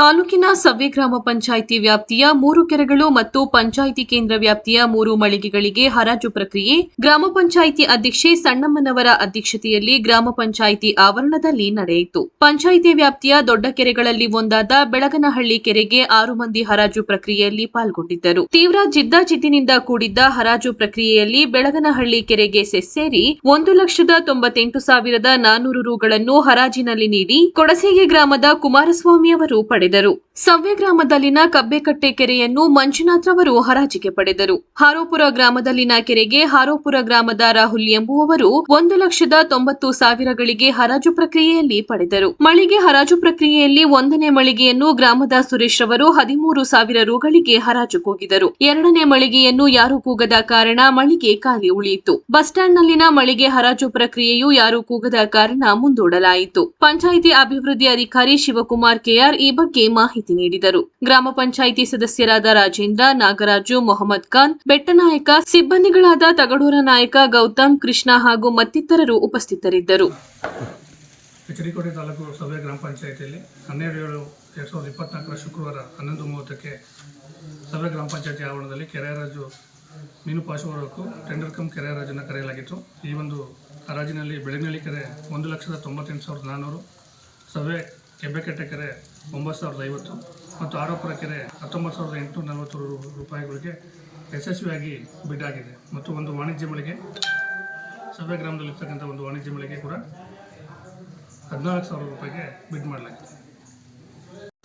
ತಾಲೂಕಿನ ಸವ್ಯ ಗ್ರಾಮ ಪಂಚಾಯಿತಿ ವ್ಯಾಪ್ತಿಯ ಮೂರು ಕೆರೆಗಳು ಮತ್ತು ಪಂಚಾಯಿತಿ ಕೇಂದ್ರ ವ್ಯಾಪ್ತಿಯ ಮೂರು ಮಳಿಗೆಗಳಿಗೆ ಹರಾಜು ಪ್ರಕ್ರಿಯೆ. ಗ್ರಾಮ ಪಂಚಾಯಿತಿ ಅಧ್ಯಕ್ಷೆ ಸಣ್ಣಮ್ಮನವರ ಅಧ್ಯಕ್ಷತೆಯಲ್ಲಿ ಗ್ರಾಮ ಪಂಚಾಯಿತಿ ಆವರಣದಲ್ಲಿ ನಡೆಯಿತು. ಪಂಚಾಯಿತಿ ವ್ಯಾಪ್ತಿಯ ದೊಡ್ಡ ಕೆರೆಗಳಲ್ಲಿ ಒಂದಾದ ಬೆಳಗನಹಳ್ಳಿ ಕೆರೆಗೆ ಆರು ಮಂದಿ ಹರಾಜು ಪ್ರಕ್ರಿಯೆಯಲ್ಲಿ ಪಾಲ್ಗೊಂಡಿದ್ದರು. ತೀವ್ರ ಜಿದ್ದಾಜಿದ್ದಿನಿಂದ ಕೂಡಿದ್ದ ಹರಾಜು ಪ್ರಕ್ರಿಯೆಯಲ್ಲಿ ಬೆಳಗನಹಳ್ಳಿ ಕೆರೆಗೆ ಸೆಸ್ಸೇರಿ ಒಂದು ಲಕ್ಷದ ತೊಂಬತ್ತೆಂಟು ಸಾವಿರದ ನಾನೂರು ರುಗಳನ್ನು ಹರಾಜಿನಲ್ಲಿ ನೀಡಿ ಕೊಡಸೇಗೆ ಗ್ರಾಮದ ಕುಮಾರಸ್ವಾಮಿ ಅವರು ಪಡೆದರು. ಮಾಡಿದರು ಸವ್ಯ ಗ್ರಾಮದಲ್ಲಿನ ಕಬ್ಬೆಕಟ್ಟೆ ಕೆರೆಯನ್ನು ಮಂಜುನಾಥ್ ರವರು ಹರಾಜಿಗೆ ಪಡೆದರು. ಹಾರೋಪುರ ಗ್ರಾಮದಲ್ಲಿನ ಕೆರೆಗೆ ಹಾರೋಪುರ ಗ್ರಾಮದ ರಾಹುಲ್ ಎಂಬುವವರು ಒಂದು ಲಕ್ಷದ ತೊಂಬತ್ತು ಸಾವಿರಗಳಿಗೆ ಹರಾಜು ಪ್ರಕ್ರಿಯೆಯಲ್ಲಿ ಪಡೆದರು. ಮಳಿಗೆ ಹರಾಜು ಪ್ರಕ್ರಿಯೆಯಲ್ಲಿ ಒಂದನೇ ಮಳಿಗೆಯನ್ನು ಗ್ರಾಮದ ಸುರೇಶ್ ರವರು ಹದಿಮೂರು ಸಾವಿರ ರುಗಳಿಗೆ ಹರಾಜು ಕೂಗಿದರು. ಎರಡನೇ ಮಳಿಗೆಯನ್ನು ಯಾರು ಕೂಗದ ಕಾರಣ ಮಳಿಗೆ ಖಾಲಿ ಉಳಿಯಿತು. ಬಸ್ ಸ್ಟ್ಯಾಂಡ್ನಲ್ಲಿನ ಮಳಿಗೆ ಹರಾಜು ಪ್ರಕ್ರಿಯೆಯು ಯಾರು ಕೂಗದ ಕಾರಣ ಮುಂದೂಡಲಾಯಿತು. ಪಂಚಾಯಿತಿ ಅಭಿವೃದ್ಧಿ ಅಧಿಕಾರಿ ಶಿವಕುಮಾರ್ ಕೆಆರ್ ಈ ಬಗ್ಗೆ ಮಾಹಿತಿ ನೀಡಿದರು. ಗ್ರಾಮ ಪಂಚಾಯಿತಿ ಸದಸ್ಯರಾದ ರಾಜೇಂದ್ರ, ನಾಗರಾಜು, ಮೊಹಮ್ಮದ್ ಖಾನ್, ಬೆಟ್ಟನಾಯಕ, ಸಿಬ್ಬಂದಿಗಳಾದ ತಗಡೂರ ನಾಯಕ ಗೌತಮ್, ಕೃಷ್ಣ ಹಾಗೂ ಮತ್ತಿತರರು ಉಪಸ್ಥಿತರಿದ್ದರು. ಎಚಡಿಕೋಟೆ ತಾಲೂಕು ಸಭೆ ಗ್ರಾಮ ಪಂಚಾಯಿತಿಯಲ್ಲಿ ಹನ್ನೆರಡು ಏಳು ಎರಡು ಸಾವಿರದ ಇಪ್ಪತ್ನಾಲ್ಕರ ಶುಕ್ರವಾರ ಹನ್ನೊಂದು ಮೂವತ್ತಕ್ಕೆ ಸಭೆ ಗ್ರಾಮ ಪಂಚಾಯತಿ ಆವರಣದಲ್ಲಿ ಕೆರೆಯರಾಜು ಮೀನು ಪಾಶುವರಕ್ಕೂ ಟೆಂಡರ್ ಕಮ್ ಕೆರೆಯರಾಜನ್ನು ಕರೆಯಲಾಗಿತ್ತು. ಈ ಒಂದು ಹರಾಜಿನಲ್ಲಿ ಬೆಳಗ್ನಳ್ಳಿ ಕೆರೆ ಒಂದು ಲಕ್ಷದ ತೊಂಬತ್ತೆಂಟು ಸಾವಿರದ ನಾನ್ನೂರು ಸಭೆ ಕೆಬ್ಬೆಕಟ್ಟೆ ಕೆರೆ ಒಂಬತ್ತು ಸಾವಿರದ ಐವತ್ತು ಮತ್ತು ಆರೋಪರ ಕೆರೆ ಹತ್ತೊಂಬತ್ತು ಸಾವಿರದ ಎಂಟುನೂರ ನಲವತ್ತೂರು ರೂಪಾಯಿಗಳಿಗೆ ಯಶಸ್ವಿಯಾಗಿ ಬಿಡ್ ಆಗಿದೆ. ಮತ್ತು ಒಂದು ವಾಣಿಜ್ಯ ಮಳಿಗೆ ಸಭೆ ಗ್ರಾಮದಲ್ಲಿರ್ತಕ್ಕಂಥ ಒಂದು ವಾಣಿಜ್ಯ ಮಳಿಗೆ ಕೂಡ ಹದಿನಾಲ್ಕು ಸಾವಿರ ರೂಪಾಯಿಗೆ ಬಿಡ್ ಮಾಡಲಾಗಿದೆ.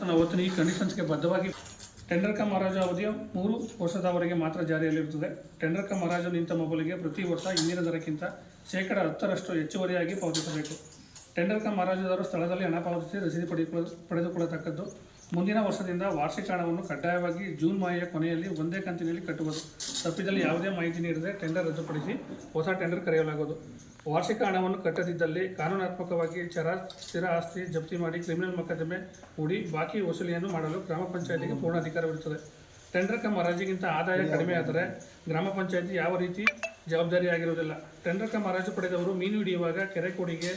ನಾವು ಈ ಕಂಡೀಷನ್ಸ್ಗೆ ಬದ್ಧವಾಗಿ ಟೆಂಡರ್ ಕಮ್ ಹರಾಜು ಅವಧಿಯು ಮೂರು ವರ್ಷದವರೆಗೆ ಮಾತ್ರ ಜಾರಿಯಲ್ಲಿರುತ್ತದೆ. ಟೆಂಡರ್ ಕಮ್ ಹರಾಜು ನಿಂತ ಮೊಬೈಲಿಗೆ ಪ್ರತಿ ವರ್ಷ ಇಂದಿನ ದರಕ್ಕಿಂತ ಶೇಕಡ ಹತ್ತರಷ್ಟು ಹೆಚ್ಚುವರಿಯಾಗಿ ಪಾವತಿಸಬೇಕು. ಟೆಂಡರ್ ಮಹಾರಾಜರು ಸ್ಥಳದಲ್ಲಿ ಹಣ ಪಾವತಿಸಿ ರಸೀದಿ ಪಡೆದುಕೊಳ್ಳ ಪಡೆದುಕೊಳ್ಳತಕ್ಕದ್ದು. ಮುಂದಿನ ವರ್ಷದಿಂದ ವಾರ್ಷಿಕ ಹಣವನ್ನು ಕಡ್ಡಾಯವಾಗಿ ಜೂನ್ ಮಾಹೆಯ ಕೊನೆಯಲ್ಲಿ ಒಂದೇ ಕಂತಿನಲ್ಲಿ ಕಟ್ಟುವುದು. ತಪ್ಪಿದಲ್ಲಿ ಯಾವುದೇ ಮಾಹಿತಿ ನೀಡದೆ ಟೆಂಡರ್ ರದ್ದುಪಡಿಸಿ ಹೊಸ ಟೆಂಡರ್ ಕರೆಯಲಾಗುವುದು. ವಾರ್ಷಿಕ ಹಣವನ್ನು ಕಟ್ಟದಿದ್ದಲ್ಲಿ ಕಾನೂನಾತ್ಮಕವಾಗಿ ಚರ, ಸ್ಥಿರ ಆಸ್ತಿ ಜಪ್ತಿ ಮಾಡಿ ಕ್ರಿಮಿನಲ್ ಮೊಕದ್ದಮೆ ಹೂಡಿ ಬಾಕಿ ವಸೂಲಿಯನ್ನು ಮಾಡಲು ಗ್ರಾಮ ಪಂಚಾಯತಿಗೆ ಪೂರ್ಣ ಅಧಿಕಾರವಿರುತ್ತದೆ ಟೆಂಡರ್ ಕಮ್ ಹರಾಜಿಗಿಂತ ಆದಾಯ ಕಡಿಮೆ ಆದರೆ ಗ್ರಾಮ ಪಂಚಾಯತಿ ಯಾವ ರೀತಿ ಜವಾಬ್ದಾರಿಯಾಗಿರುವುದಿಲ್ಲ ಟೆಂಡರ್ ಕಮ್ ಹರಾಜು ಪಡೆದವರು ಮೀನು ಹಿಡಿಯುವಾಗ ಕೆರೆ ಕೊಡಿಗೆ,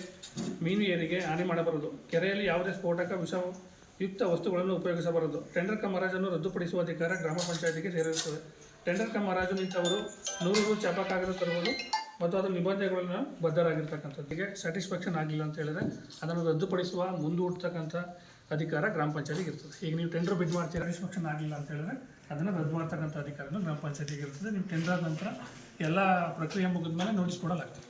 ಮೀನು ಏರಿಗೆ ಹಾನಿ ಮಾಡಬಾರದು. ಕೆರೆಯಲ್ಲಿ ಯಾವುದೇ ಸ್ಫೋಟಕ ವಿಷಯುಕ್ತ ವಸ್ತುಗಳನ್ನು ಉಪಯೋಗಿಸಬಾರದು. ಟೆಂಡರ್ ಮಹಾರಾಜನ್ನು ಹರಾಜನ್ನು ರದ್ದುಪಡಿಸುವ ಅಧಿಕಾರ ಗ್ರಾಮ ಪಂಚಾಯತಿಗೆ ಸೇರಿರುತ್ತದೆ. ಟೆಂಡರ್ ಕಮ್ ಹರಾಜು ನಿಂತವರು ನೂರು ರು ಚಾಪ ಕಾಗದ ತರುವುದು ಮತ್ತು ಅದರ ನಿಬಂಧನೆಗಳನ್ನು ಬದ್ಧರಾಗಿರ್ತಕ್ಕಂಥದ್ದಿಗೆ ಸ್ಯಾಟಿಸ್ಫ್ಯಾಕ್ಷನ್ ಆಗಿಲ್ಲ ಅಂತ ಹೇಳಿದ್ರೆ ಅದನ್ನು ರದ್ದುಪಡಿಸುವ ಮುಂದೂಡ್ತಕ್ಕಂಥ ಅಧಿಕಾರ ಗ್ರಾಮ ಪಂಚಾಯತಿಗೆ ಇರ್ತದೆ. ಈಗ ನೀವು ಟೆಂಡರ್ ಬಿಡ್ ಮಾಡ್ತೀರಾ, ಸ್ಯಾಟಿಸ್ಫ್ಯಾಕ್ಷನ್ ಆಗಿಲ್ಲ ಅಂತ ಹೇಳಿದ್ರೆ ಅದನ್ನು ರದ್ದು ಮಾಡ್ತಕ್ಕಂಥ ಅಧಿಕಾರನೂ ಗ್ರಾಮ ಪಂಚಾಯತಿಗೆ ಇರ್ತದೆ ನೀವು ಟೆಂಡರ್ ನಂತರ ಎಲ್ಲ ಪ್ರಕ್ರಿಯೆ ಮುಗಿದ ಮೇಲೆ ನೋಟಿಸ್ ಕೊಡಲಾಗ್ತದೆ.